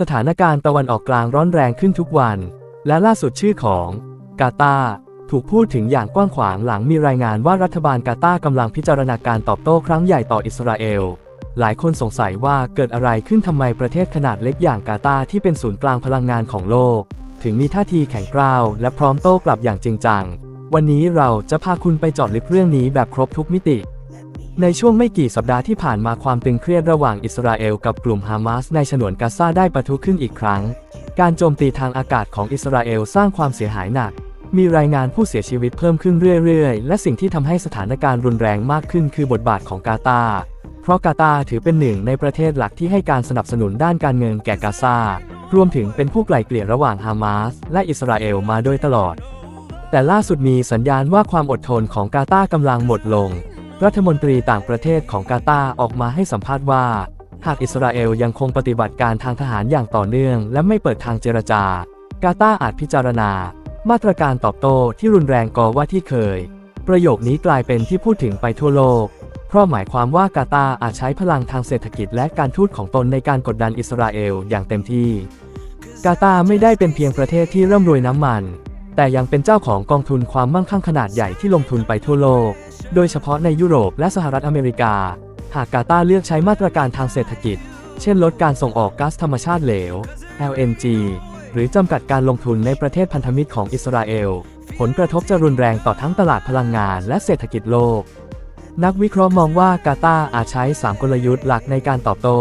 สถานการณ์ตะวันออกกลางร้อนแรงขึ้นทุกวัน และล่าสุดชื่อของกาตาถูกพูดถึงอย่างกว้างขวางหลังมีรายงานว่ารัฐบาลกาตากำลังพิจารณาการตอบโต้ครั้งใหญ่ต่ออิสราเอล หลายคนสงสัยว่าเกิดอะไรขึ้นทำไมประเทศขนาดเล็กอย่างกาตาที่เป็นศูนย์กลางพลังงานของโลก ถึงมีท่าทีแข็งกร้าวและพร้อมโต้กลับอย่างจริงจัง วันนี้เราจะพาคุณไปจอดลึกเรื่องนี้แบบครบทุกมิติ ในช่วงไม่กี่สัปดาห์ที่ผ่านมาความตึงเครียดระหว่างอิสราเอลกับกลุ่มฮามาสในฉนวนกาซาได้ปะทุขึ้นอีกครั้ง การโจมตีทางอากาศของอิสราเอลสร้างความเสียหายหนัก มีรายงานผู้เสียชีวิตเพิ่มขึ้นเรื่อยๆ และสิ่งที่ทำให้สถานการณ์รุนแรงมากขึ้นคือบทบาทของกาตา เพราะกาตาถือเป็นหนึ่งในประเทศหลักที่ให้การสนับสนุนด้านการเงินแก่กาซารวมถึงเป็นผู้ไกล่เกลี่ยระหว่างฮามาสและอิสราเอลมาโดยตลอด แต่ล่าสุดมีสัญญาณว่าความอดทนของกาตากำลังหมดลง รัฐมนตรีต่างประเทศของกาตาร์ออกมาให้สัมภาษณ์ว่า หากอิสราเอลยังคงปฏิบัติการทางทหารอย่างต่อเนื่อง และไม่เปิดทางเจรจา กาตาร์อาจพิจารณา มาตรการตอบโต้ที่รุนแรงกว่าที่เคย ประโยคนี้กลายเป็นที่พูดถึงไปทั่วโลก เพราะหมายความว่ากาตาร์อาจใช้พลังทางเศรษฐกิจและการทูตของตนในการกดดันอิสราเอลอย่างเต็มที่ กาตาร์ไม่ได้เป็นเพียงประเทศที่ร่ำรวยน้ำมัน แต่ยังเป็นเจ้าของกองทุนความมั่งคั่งขนาดใหญ่ที่ลงทุนไปทั่วโลก โดยเฉพาะในยุโรปและสหรัฐอเมริกา หากกาตาร์เลือกใช้มาตรการทางเศรษฐกิจ เช่นลดการส่งออกก๊าซธรรมชาติเหลว LNG หรือจำกัดการลงทุนในประเทศพันธมิตรของอิสราเอล ผลกระทบจะรุนแรงต่อทั้งตลาดพลังงานและเศรษฐกิจโลก นักวิเคราะห์มองว่ากาตาร์อาจใช้ 3 กลยุทธ์หลักในการตอบโต้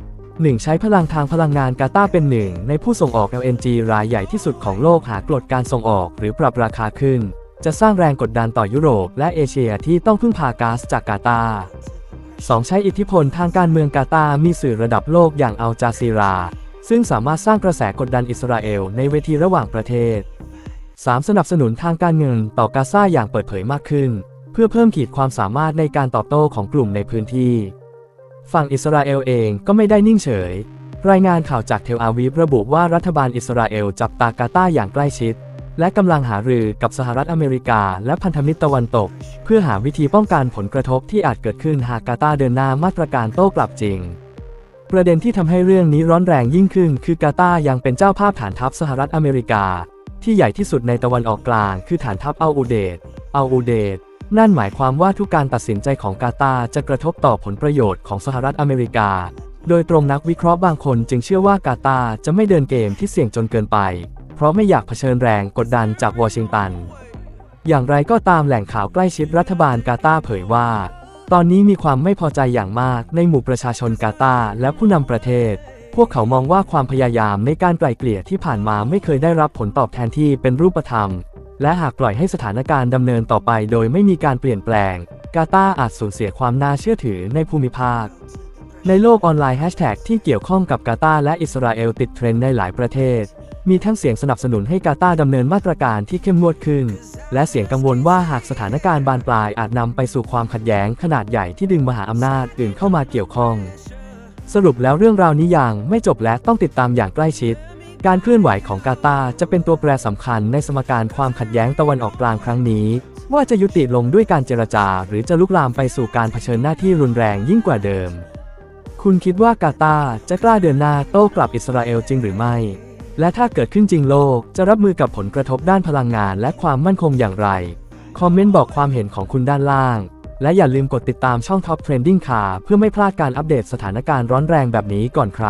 1. ใช้พลังทางพลังงานกาตาร์เป็นหนึ่งในผู้ส่งออก LNG รายใหญ่ที่สุดของโลกหากกลดการส่งออกหรือปรับราคาขึ้น จะสร้างแรงกดดันต่อยุโรปและเอเชียที่ต้องพึ่งพาก๊าซจากกาตาร์ 2. ใช้อิทธิพลทางการเมืองกาตาร์มีสื่อระดับโลกอย่างอัลจาซีรา ซึ่งสามารถสร้างกระแสกดดันอิสราเอลในเวทีระหว่างประเทศ 3. สนับสนุนทางการเงินต่อกาซาอย่างเปิดเผยมากขึ้น เพื่อเพิ่มขีดความสามารถในการตอบโต้ของกลุ่มในพื้นที่ ฝั่งอิสราเอลเองก็ไม่ได้นิ่งเฉย รายงานข่าวจากเทลอาวีฟระบุว่ารัฐบาลอิสราเอลจับตากาตาอย่างใกล้ชิด และกำลังหารือกับสหรัฐอเมริกา และพันธมิตรตะวันตก เพื่อหาวิธีป้องกันผลกระทบที่อาจเกิดขึ้นหากกาตาร์เดินหน้ามาตรการโต้กลับจริง ประเด็นที่ทำให้เรื่องนี้ร้อนแรงยิ่งขึ้น คือกาตาร์ยังเป็นเจ้าภาพฐานทัพสหรัฐอเมริกา ที่ใหญ่ที่สุดในตะวันออกกลาง คือฐานทัพอัลอูเดดอัลอูเดดนั่นหมายความว่าทุกการตัดสินใจของกาตาร์จะกระทบต่อผลประโยชน์ของสหรัฐอเมริกา โดยตรงนักวิเคราะห์บางคนจึงเชื่อว่ากาตาร์จะไม่เดินเกมที่เสี่ยงจนเกินไป เพราะไม่อยากเผชิญแรงกดดันจากวอชิงตัน อย่างไรก็ตามแหล่งข่าวใกล้ชิดรัฐบาลกาตาร์เผยว่า ตอนนี้มีความไม่พอใจอย่างมากในหมู่ประชาชนกาตาร์และผู้นำประเทศ พวกเขามองว่าความพยายามในการไกล่เกลี่ยที่ผ่านมาไม่เคยได้รับผลตอบแทนที่เป็นรูปธรรม และหากปล่อยให้สถานการณ์ดำเนินต่อไปโดยไม่มีการเปลี่ยนแปลง กาตาร์อาจสูญเสียความน่าเชื่อถือในภูมิภาคในโลกออนไลน์แฮชแท็กที่เกี่ยวข้องกับกาตาร์และอิสราเอลติดเทรนด์ในหลายประเทศ มีทั้งเสียงสนับสนุนให้กาตาร์ดำเนินมาตรการที่เข้มงวดขึ้น และเสียงกังวลว่าหากสถานการณ์บานปลายอาจนำไปสู่ความขัดแย้งขนาดใหญ่ที่ดึงมหาอำนาจอื่นเข้ามาเกี่ยวข้อง สรุปแล้วเรื่องราวนี้ยังไม่จบและต้องติดตามอย่างใกล้ชิด การเคลื่อนไหวของกาตาร์จะเป็นตัวแปรสำคัญในสมการความขัดแย้งตะวันออกกลางครั้งนี้ ว่าจะยุติลงด้วยการเจรจา หรือจะลุกลามไปสู่การเผชิญหน้าที่รุนแรงยิ่งกว่าเดิม คุณคิดว่ากาตาร์จะกล้าเดินหน้าโต้กลับอิสราเอลจริงหรือไม่ และถ้าเกิดขึ้นจริงโลกจะรับมือกับผลกระทบด้านพลังงานและความมั่นคงอย่างไร คอมเมนต์บอกความเห็นของคุณด้านล่าง และอย่าลืมกดติดตามช่อง Top Trending ค่ะเพื่อไม่พลาดการอัปเดตสถานการณ์ร้อนแรงแบบนี้ก่อนใคร